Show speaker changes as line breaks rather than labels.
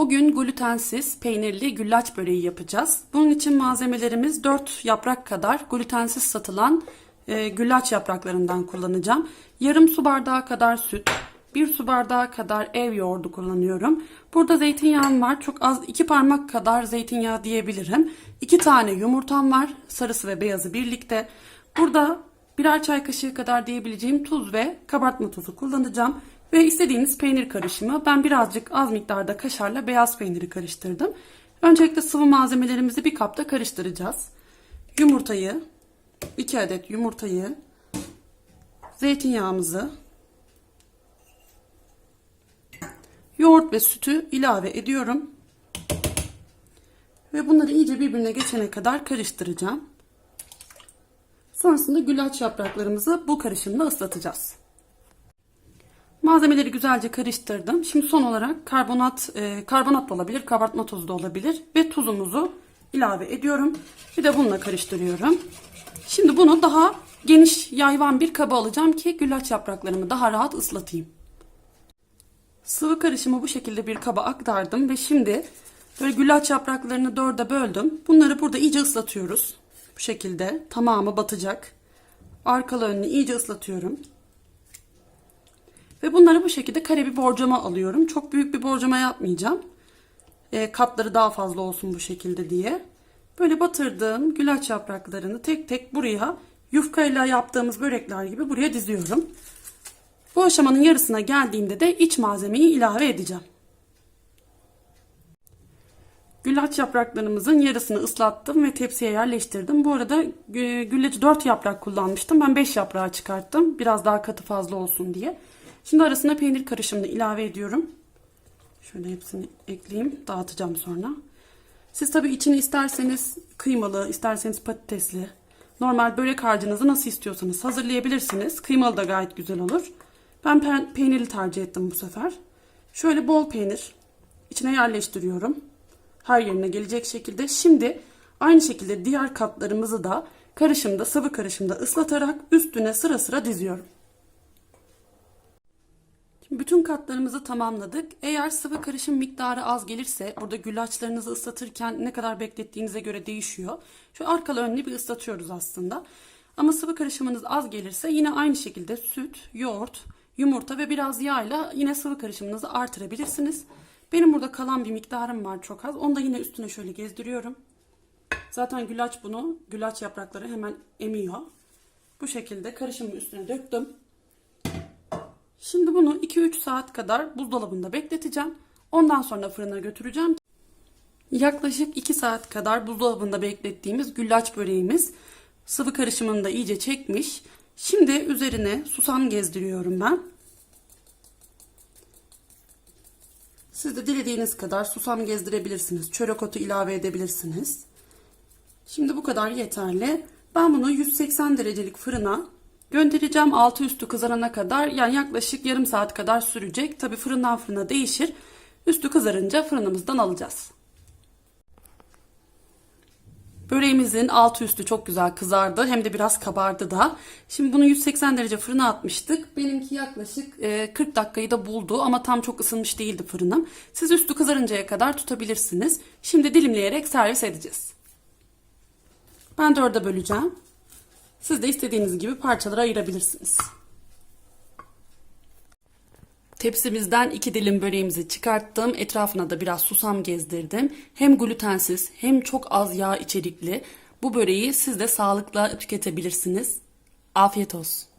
Bugün glutensiz peynirli güllaç böreği yapacağız. Bunun için malzemelerimiz 4 yaprak kadar glutensiz satılan e, güllaç yapraklarından kullanacağım. Yarım su bardağı kadar süt, 1 su bardağı kadar ev yoğurdu kullanıyorum. Burada zeytinyağım var. Çok az 2 parmak kadar zeytinyağı diyebilirim. 2 tane yumurtam var. Sarısı ve beyazı birlikte. Burada birer çay kaşığı kadar diyebileceğim tuz ve kabartma tozu kullanacağım. Ve istediğiniz peynir karışımı. Ben birazcık az miktarda kaşarla beyaz peyniri karıştırdım. Öncelikle sıvı malzemelerimizi bir kapta karıştıracağız. Yumurtayı, 2 adet yumurtayı, zeytinyağımızı, yoğurt ve sütü ilave ediyorum. Ve bunları iyice birbirine geçene kadar karıştıracağım. Sonrasında güllaç yapraklarımızı bu karışımla ıslatacağız. Malzemeleri güzelce karıştırdım. Şimdi son olarak karbonat, e, karbonat da olabilir, kabartma tozu da olabilir ve tuzumuzu ilave ediyorum. Bir de bununla karıştırıyorum. Şimdi bunu daha geniş yayvan bir kaba alacağım ki güllaç yapraklarımı daha rahat ıslatayım. Sıvı karışımı bu şekilde bir kaba aktardım ve şimdi böyle güllaç yapraklarını dörde böldüm. Bunları burada iyice ıslatıyoruz. Bu şekilde tamamı batacak. Arkalı önlü iyice ıslatıyorum. Ve bunları bu şekilde kare bir borcama alıyorum. Çok büyük bir borcama yapmayacağım. E, katları daha fazla olsun bu şekilde diye. Böyle batırdığım güllaç yapraklarını tek tek buraya yufkayla yaptığımız börekler gibi buraya diziyorum. Bu aşamanın yarısına geldiğimde de iç malzemeyi ilave edeceğim. Güllaç yapraklarımızın yarısını ıslattım ve tepsiye yerleştirdim. Bu arada güllacı 4 yaprak kullanmıştım. Ben 5 yaprağı çıkarttım. Biraz daha katı fazla olsun diye. Şimdi arasına peynir karışımını ilave ediyorum. Şöyle hepsini ekleyeyim. Dağıtacağım sonra. Siz tabii içini isterseniz kıymalı, isterseniz patatesli. Normal börek harcınızı nasıl istiyorsanız hazırlayabilirsiniz. Kıymalı da gayet güzel olur. Ben pe- peynirli tercih ettim bu sefer. Şöyle bol peynir içine yerleştiriyorum. Her yerine gelecek şekilde. Şimdi aynı şekilde diğer katlarımızı da karışımda, sıvı karışımda ıslatarak üstüne sıra sıra diziyorum. Bütün katlarımızı tamamladık. Eğer sıvı karışım miktarı az gelirse, burada güllaçlarınızı ıslatırken ne kadar beklettiğinize göre değişiyor. Şu arkalı önlü bir ıslatıyoruz aslında. Ama sıvı karışımınız az gelirse yine aynı şekilde süt, yoğurt, yumurta ve biraz yağla yine sıvı karışımınızı artırabilirsiniz. Benim burada kalan bir miktarım var çok az. Onu da yine üstüne şöyle gezdiriyorum. Zaten güllaç bunu, güllaç yaprakları hemen emiyor. Bu şekilde karışımın üstüne döktüm. Şimdi bunu 2-3 saat kadar buzdolabında bekleteceğim. Ondan sonra fırına götüreceğim. Yaklaşık 2 saat kadar buzdolabında beklettiğimiz güllaç böreğimiz sıvı karışımını da iyice çekmiş. Şimdi üzerine susam gezdiriyorum ben. Siz de dilediğiniz kadar susam gezdirebilirsiniz. Çörek otu ilave edebilirsiniz. Şimdi bu kadar yeterli. Ben bunu 180 derecelik fırına göndereceğim. Altı üstü kızarana kadar yani yaklaşık yarım saat kadar sürecek. Tabi fırından fırına değişir. Üstü kızarınca fırınımızdan alacağız. Böreğimizin altı üstü çok güzel kızardı. Hem de biraz kabardı da. Şimdi bunu 180 derece fırına atmıştık. Benimki yaklaşık e, 40 dakikayı da buldu ama tam çok ısınmış değildi fırınım. Siz üstü kızarıncaya kadar tutabilirsiniz. Şimdi dilimleyerek servis edeceğiz. Ben dörde böleceğim. Siz de istediğiniz gibi parçalara ayırabilirsiniz. Tepsimizden iki dilim böreğimizi çıkarttım. Etrafına da biraz susam gezdirdim. Hem glutensiz hem çok az yağ içerikli. Bu böreği siz de sağlıkla tüketebilirsiniz. Afiyet olsun.